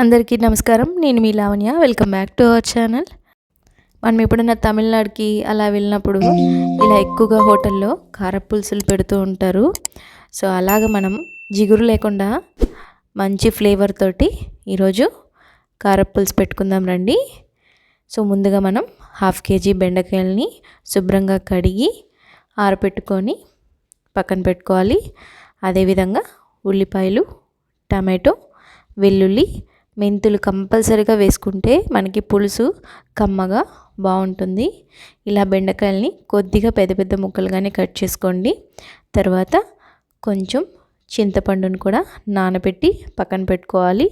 అందరికీ నమస్కారం. నేను మీ Lavanya. Welcome back to our channel మనం ఎప్పుడైనా తమిళనాడుకి అలా వెళ్ళినప్పుడు ఇలా ఎక్కువగా హోటల్లో కారపులుసులు పెడుతూ ఉంటారు. సో అలాగ మనం జిగురు లేకుండా మంచి ఫ్లేవర్ తోటి ఈరోజు కారపులుసు పెట్టుకుందాం రండి. సో ముందుగా మనం హాఫ్ కేజీ బెండకాయలని శుభ్రంగా కడిగి ఆరపెట్టుకొని పక్కన పెట్టుకోవాలి. అదేవిధంగా ఉల్లిపాయలు టమాటో వెల్లుల్లి మెంతులు కంపల్సరీగా వేసుకుంటే మనకి పులుసు కమ్మగా బాగుంటుంది. ఇలా బెండకాయలని కొద్దిగా పెద్ద పెద్ద ముక్కలుగానే కట్ చేసుకోండి. తర్వాత కొంచెం చింతపండును కూడా నానబెట్టి పక్కన పెట్టుకోవాలి.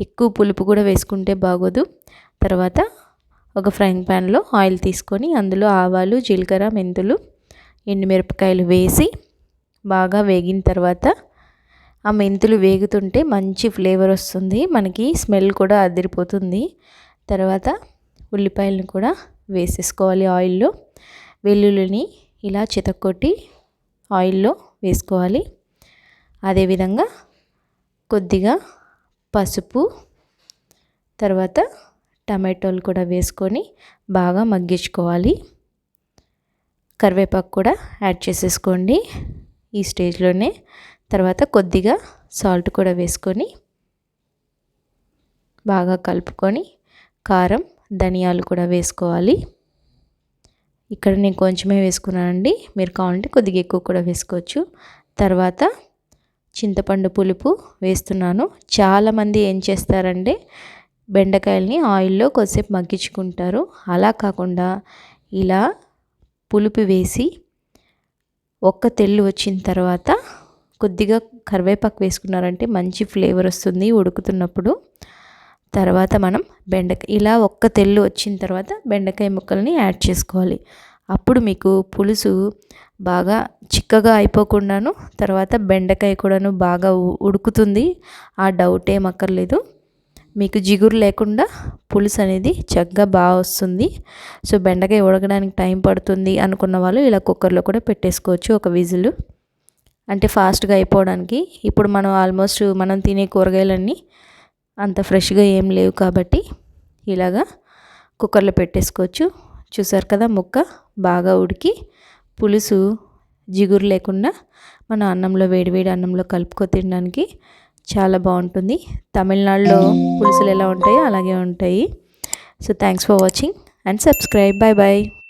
ఎక్కువ పులుపు కూడా వేసుకుంటే బాగోదు. తర్వాత ఒక ఫ్రైంగ్ ప్యాన్లో ఆయిల్ తీసుకొని అందులో ఆవాలు జీలకర్ర మెంతులు ఎండుమిరపకాయలు వేసి బాగా వేగిన తర్వాత ఆ మెంతులు వేగుతుంటే మంచి ఫ్లేవర్ వస్తుంది. మనకి స్మెల్ కూడా అదిరిపోతుంది. తర్వాత ఉల్లిపాయలను కూడా వేసేసుకోవాలి ఆయిల్లో. వెల్లుల్లిని ఇలా చితక్కొట్టి ఆయిల్లో వేసుకోవాలి. అదేవిధంగా కొద్దిగా పసుపు తర్వాత టమాటోలు కూడా వేసుకొని బాగా మగ్గించుకోవాలి. కరివేపాకు కూడా యాడ్ చేసేసుకోండి. ఈ స్టేజ్లోనే తర్వాత కొద్దిగా సాల్ట్ కూడా వేసుకొని బాగా కలుపుకొని కారం ధనియాలు కూడా వేసుకోవాలి. ఇక్కడ నేను కొంచెమే వేసుకున్నానండి మీరు కావాలంటే కొద్దిగా ఎక్కువ కూడా వేసుకోవచ్చు. తర్వాత చింతపండు పులుపు వేస్తున్నాను. చాలామంది ఏం చేస్తారంటే బెండకాయల్ని ఆయిల్లో కొద్దిసేపు మగ్గించుకుంటారు. అలా కాకుండా ఇలా పులుపు వేసి ఒక్క తెల్లు వచ్చిన తర్వాత కొద్దిగా కరివేపాకు వేసుకున్నారంటే మంచి ఫ్లేవర్ వస్తుంది ఉడుకుతున్నప్పుడు. తర్వాత మనం బెండకాయ ఇలా ఒక్క తెల్లు వచ్చిన తర్వాత బెండకాయ ముక్కల్ని యాడ్ చేసుకోవాలి. అప్పుడు మీకు పులుసు బాగా చిక్కగా అయిపోకుండాను తర్వాత బెండకాయ కూడాను బాగా ఉడుకుతుంది. ఆ డౌట్ ఏం అక్కర్లేదు. మీకు జిగురు లేకుండా పులుసు అనేది చక్కగా బాగా వస్తుంది. సో బెండకాయ ఉడకడానికి టైం పడుతుంది అనుకున్న వాళ్ళు ఇలా కుక్కర్లో కూడా పెట్టేసుకోవచ్చు ఒక విజిల్. అంటే ఫాస్ట్గా అయిపోవడానికి. ఇప్పుడు మనం ఆల్మోస్ట్ మనం తినే కూరగాయలన్నీ అంత ఫ్రెష్గా ఏం లేవు కాబట్టి ఇలాగా కుక్కర్లో పెట్టేసుకోవచ్చు. చూసారు కదా ముక్క బాగా ఉడికి పులుసు జిగురు లేకుండా మన అన్నంలో వేడివేడి అన్నంలో కలుపుకో తినడానికి చాలా బాగుంటుంది. తమిళనాడులో పులుసులు ఎలా ఉంటాయో అలాగే ఉంటాయి. So thanks for watching and subscribe bye bye